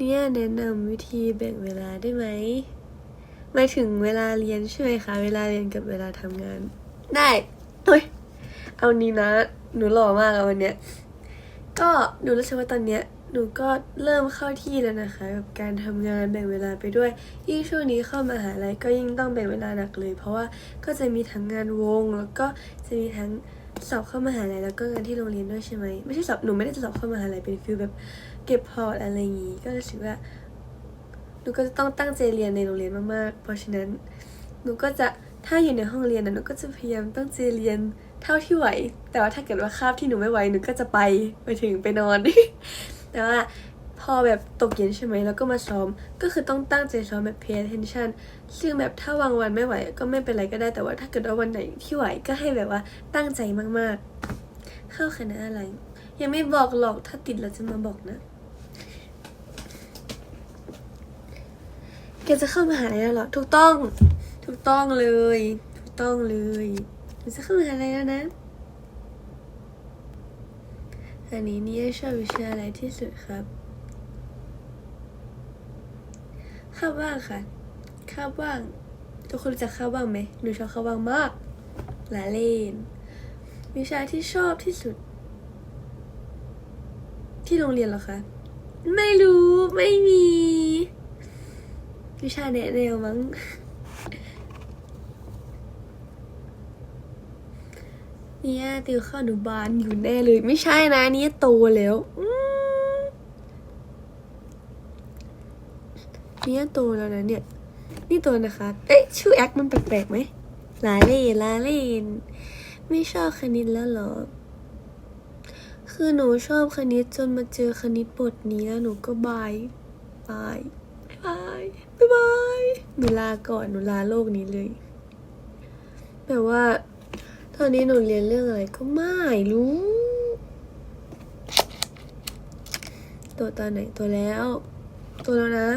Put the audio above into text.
เนี่ยแนะนำวิธีแบ่งเวลาได้ไหมหมายถึงเวลาเรียนใช่ไหมคะ เวลาเรียนกับเวลาทำงาน ได้เฮ้ยเอานี้นะ หนูหล่อมากอะวันเนี้ยก็หนูรู้สึกว่าตอนเนี้ยหนูก็เริ่มเข้าที่แล้วนะคะกับการทำงานแบ่งเวลาไปด้วย ยิ่งช่วงนี้เข้ามาหาลัยก็ยิ่งต้องแบ่งเวลาหนักเลย เพราะว่าก็จะมีทั้งงานวงแล้วก็จะมีทั้ง สอบเข้ามหาลัยแล้วก็งานที่โรงเรียนด้วยใช่ไหมไม่ใช่สอบหนูไม่ได้จะสอบเข้ามหาลัยเป็นฟิลแบบเก็บพอร์ตอะไรอย่างงี้ก็รู้สึกว่าหนูก็จะต้องตั้งใจเรียนในโรงเรียนมากๆ เพราะฉะนั้นหนูก็จะถ้าอยู่ในห้องเรียนนะหนูก็จะพยายามตั้งใจเรียนเท่าที่ไหว แต่ว่าถ้าเกิดว่าคาบที่หนูไม่ไหวหนูก็จะไปไปถึงไปนอน แต่ว่า พอแบบตกเย็นใช่ไหมแล้วก็มาซ้อม ก็คือต้องตั้งใจซ้อมแบบ pay attention ซึ่งแบบถ้าวางวันไม่ไหว ก็ไม่เป็นไรก็ได้แต่ว่าถ้าเกิดว่าวันไหนที่ไหวก็ให้แบบว่าตั้งใจมากๆ เข้าคณะอะไร ยังไม่บอกหรอกถ้าติดเราจะมาบอกนะแกจะเข้ามหาลัยแล้วหรอถูกต้อง ถูกต้องเลย ถูกต้องเลยจะเข้ามหาลัยแล้วนะอันนี้เนี่ยชอบวิชาอะไรที่สุดครับ คาบว่างค่ะคาบว่าง ทุกคนรู้จักคาบว่างไหมหนูชอบคาบว่างมากลาเล่น วิชาที่ชอบที่สุด ที่โรงเรียนหรอคะ ไม่รู้ไม่มี วิชาแนะแนวมั้งเนี่ยติวข้าอนุบาลอยู่แน่เลย ไม่ใช่นะเนี่ยโตแล้ว อืม เนี่ยโตแล้วนะเนี่ย นี่โตนะคะ เอ๊ะ ชื่อแอคมันแปลกๆไหมลาเล่ลาเล่นไม่ชอบคณิตแล้วหรอ คือหนูชอบคณิตจนมาเจอคณิตบทนี้แล้วหนูก็บายบายบายบายบายหนูลาก่อนหนูลาโลกนี้เลยแบบว่า ตอนนี้หนูเรียนเรื่องอะไรก็ไม่รู้ ตัวตอนไหนตัวแล้ว ตัวแล้วนะ